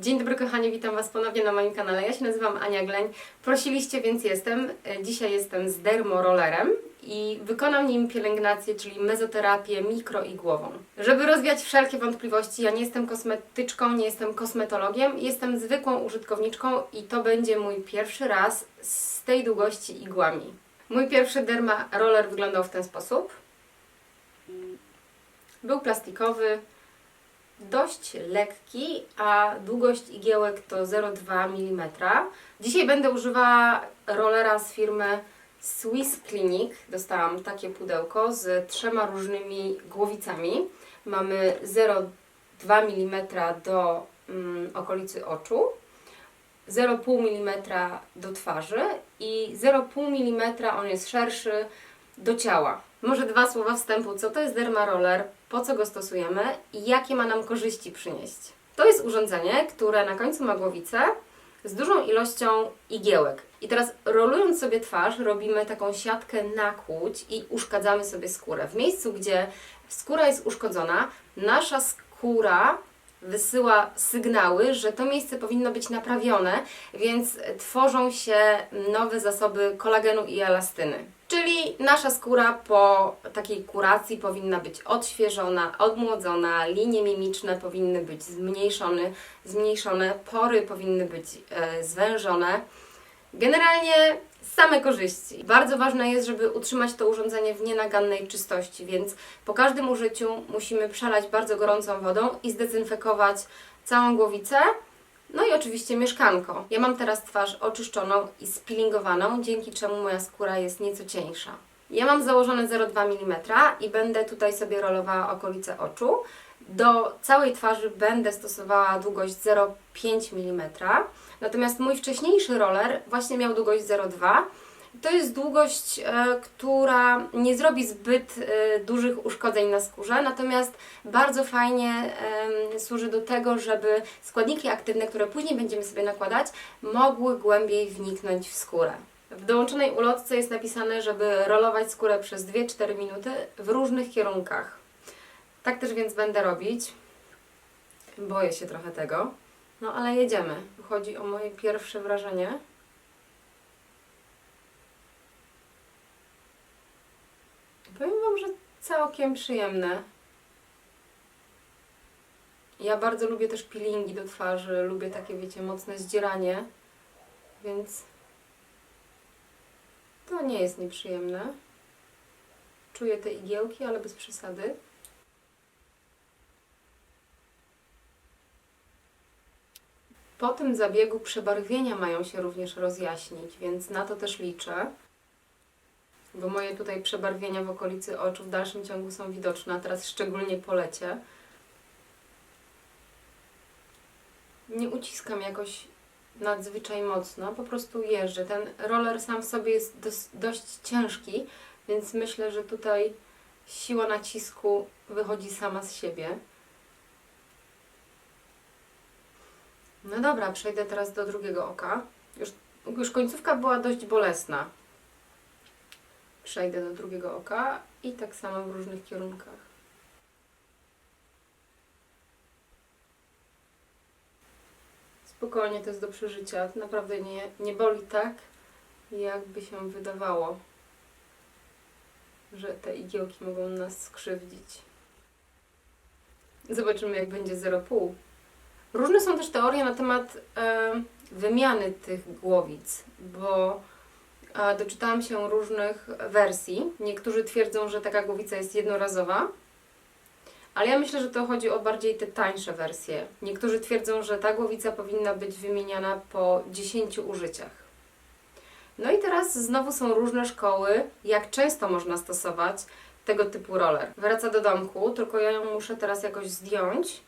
Dzień dobry kochani, witam Was ponownie na moim kanale. Ja się nazywam Ania Gleń. Prosiliście, więc jestem. E, Dzisiaj jestem z dermorollerem i wykonam nim pielęgnację, czyli mezoterapię mikroigłową. Żeby rozwiać wszelkie wątpliwości, ja nie jestem kosmetyczką, nie jestem kosmetologiem, jestem zwykłą użytkowniczką i to będzie mój pierwszy raz z tej długości igłami. Mój pierwszy derma roller wyglądał w ten sposób. Był plastikowy, dość lekki, a długość igiełek to 0,2 mm. Dzisiaj będę używała rollera z firmy Swiss Clinic. Dostałam takie pudełko z trzema różnymi głowicami. Mamy 0,2 mm do mm, okolicy oczu, 0,5 mm do twarzy i 0,5 mm on jest szerszy do ciała. Może dwa słowa wstępu, co to jest dermaroller, po co go stosujemy i jakie ma nam korzyści przynieść. To jest urządzenie, które na końcu ma głowicę z dużą ilością igiełek. I teraz rolując sobie twarz, robimy taką siatkę nakłuć i uszkadzamy sobie skórę. W miejscu, gdzie skóra jest uszkodzona, nasza skóra wysyła sygnały, że to miejsce powinno być naprawione, więc tworzą się nowe zasoby kolagenu i elastyny. Czyli nasza skóra po takiej kuracji powinna być odświeżona, odmłodzona, linie mimiczne powinny być zmniejszone, zmniejszone pory powinny być e, zwężone. Generalnie same korzyści. Bardzo ważne jest, żeby utrzymać to urządzenie w nienagannej czystości, więc po każdym użyciu musimy przelać bardzo gorącą wodą i zdezynfekować całą głowicę. No i oczywiście mieszkanko. Ja mam teraz twarz oczyszczoną i spillingowaną, dzięki czemu moja skóra jest nieco cieńsza. Ja mam założone 0,2 mm i będę tutaj sobie rolowała okolice oczu. Do całej twarzy będę stosowała długość 0,5 mm. Natomiast mój wcześniejszy roller właśnie miał długość 0,2 to jest długość, e, która nie zrobi zbyt e, dużych uszkodzeń na skórze, natomiast bardzo fajnie służy do tego, żeby składniki aktywne, które później będziemy sobie nakładać, mogły głębiej wniknąć w skórę. W dołączonej ulotce jest napisane, żeby rolować skórę przez 2-4 minuty w różnych kierunkach. Tak też więc będę robić. Boję się trochę tego. No ale jedziemy. Chodzi o moje pierwsze wrażenie. Powiem Wam, że całkiem przyjemne. Ja bardzo lubię też peelingi do twarzy, lubię takie, wiecie, mocne zdzieranie, więc to nie jest nieprzyjemne. Czuję te igiełki, ale bez przesady. Po tym zabiegu przebarwienia mają się również rozjaśnić, więc na to też liczę bo moje tutaj przebarwienia w okolicy oczu w dalszym ciągu są widoczne, a teraz szczególnie po lecie. Nie uciskam jakoś nadzwyczaj mocno, po prostu jeżdżę. Ten roller sam w sobie jest dos- dość ciężki, więc myślę, że tutaj siła nacisku wychodzi sama z siebie. No dobra, przejdę teraz do drugiego oka. Już, już końcówka była dość bolesna przejdę do drugiego oka i tak samo w różnych kierunkach. Spokojnie, to jest do przeżycia. Naprawdę nie, nie boli tak, jakby się wydawało, że te igiełki mogą nas skrzywdzić. Zobaczymy, jak będzie 0,5. Różne są też teorie na temat e, wymiany tych głowic, bo doczytałam się różnych wersji. Niektórzy twierdzą, że taka głowica jest jednorazowa, ale ja myślę, że to chodzi o bardziej te tańsze wersje. Niektórzy twierdzą, że ta głowica powinna być wymieniana po 10 użyciach. No i teraz znowu są różne szkoły, jak często można stosować tego typu roller. Wraca do domku, tylko ja ją muszę teraz jakoś zdjąć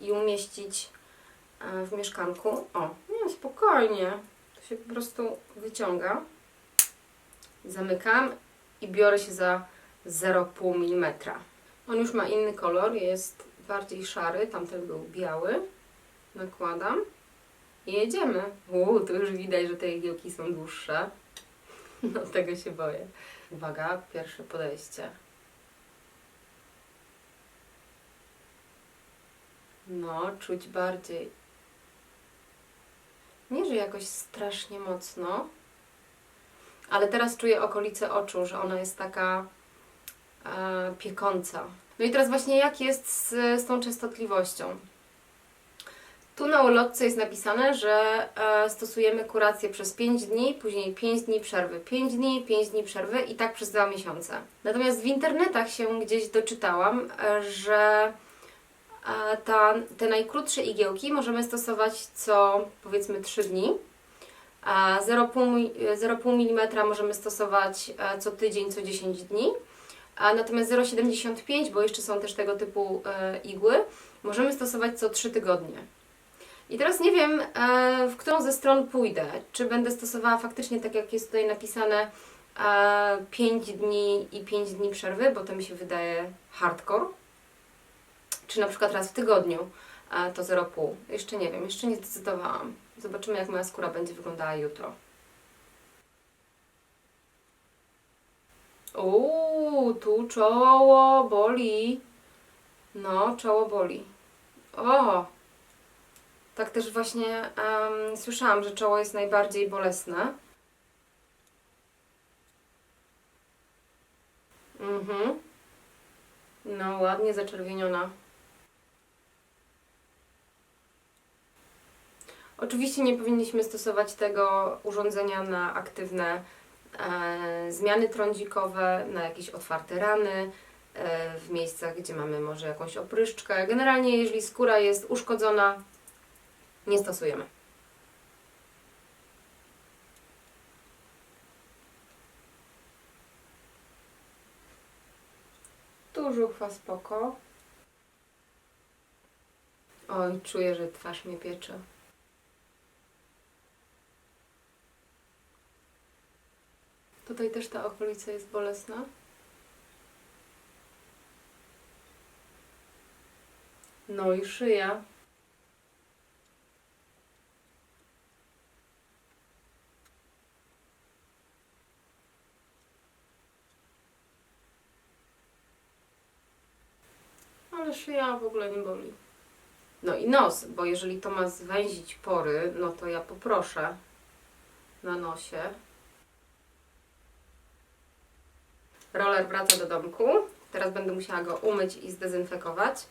i umieścić e, w mieszkanku. O, nie, spokojnie. To się po prostu wyciąga. Zamykam i biorę się za 0,5 mm. On już ma inny kolor, jest bardziej szary, tamten był biały. Nakładam i jedziemy. Uuu, tu już widać, że te igiełki są dłuższe. No tego się boję. Uwaga, pierwsze podejście. No, czuć bardziej Nie, że jakoś strasznie mocno, ale teraz czuję okolice oczu, że ona jest taka e, piekąca. No i teraz właśnie jak jest z, z tą częstotliwością? Tu na ulotce jest napisane, że e, stosujemy kurację przez 5 dni, później 5 dni przerwy, 5 dni, 5 dni przerwy i tak przez 2 miesiące. Natomiast w internetach się gdzieś doczytałam, e, że e, ta, te najkrótsze igiełki możemy stosować co powiedzmy 3 dni, 0,5 mi- 0,5 mm możemy stosować e, co tydzień, co 10 dni. Natomiast 0,75, bo jeszcze są też tego typu e, igły, możemy stosować co 3 tygodnie. I teraz nie wiem, e, w którą ze stron pójdę. Czy będę stosowała faktycznie tak, jak jest tutaj napisane, e, 5 dni i 5 dni przerwy, bo to mi się wydaje hardcore. Czy na przykład raz w tygodniu to 0,5. Jeszcze nie wiem, jeszcze nie zdecydowałam. Zobaczymy, jak moja skóra będzie wyglądała jutro. Uuu, tu czoło boli. No, czoło boli. O! Tak też właśnie em, słyszałam, że czoło jest najbardziej bolesne. Mhm. No, ładnie zaczerwieniona. Oczywiście nie powinniśmy stosować tego urządzenia na aktywne e, zmiany trądzikowe, na jakieś otwarte rany, e, w miejscach, gdzie mamy może jakąś opryszczkę. Generalnie, jeżeli skóra jest uszkodzona, nie stosujemy. Tu żuchwa spoko. Oj, czuję, że twarz mnie piecze. Tutaj też ta okolica jest bolesna. No i szyja. Ale szyja w ogóle nie boli. No i nos, bo jeżeli to ma zwęzić pory, no to ja poproszę na nosie. Roller wraca do domku. Teraz będę musiała go umyć i zdezynfekować.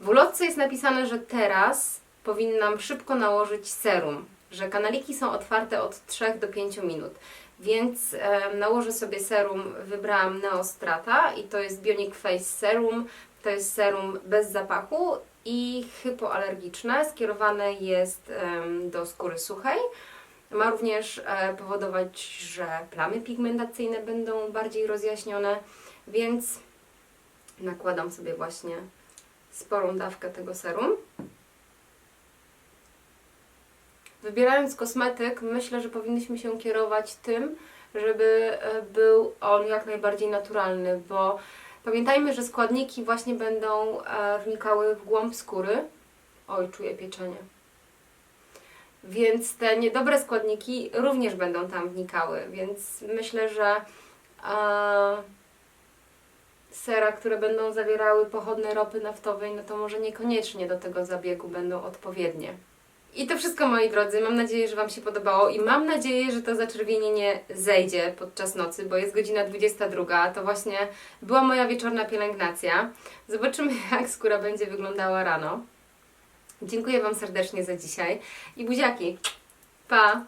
W ulotce jest napisane, że teraz powinnam szybko nałożyć serum, że kanaliki są otwarte od 3 do 5 minut. Więc e, nałożę sobie serum, wybrałam Neostrata i to jest Bionic Face Serum. To jest serum bez zapachu i hypoalergiczne. Skierowane jest em, do skóry suchej. Ma również e, powodować, że plamy pigmentacyjne będą bardziej rozjaśnione, więc nakładam sobie właśnie sporą dawkę tego serum. Wybierając kosmetyk, myślę, że powinniśmy się kierować tym, żeby e, był on jak najbardziej naturalny, bo pamiętajmy, że składniki właśnie będą e, wnikały w głąb skóry. Oj, czuję pieczenie. Więc te niedobre składniki również będą tam wnikały, więc myślę, że sera, które będą zawierały pochodne ropy naftowej, no to może niekoniecznie do tego zabiegu będą odpowiednie. I to wszystko moi drodzy, mam nadzieję, że Wam się podobało i mam nadzieję, że to zaczerwienienie zejdzie podczas nocy, bo jest godzina 22, to właśnie była moja wieczorna pielęgnacja. Zobaczymy jak skóra będzie wyglądała rano. Dziękuję Wam serdecznie za dzisiaj i buziaki. Pa!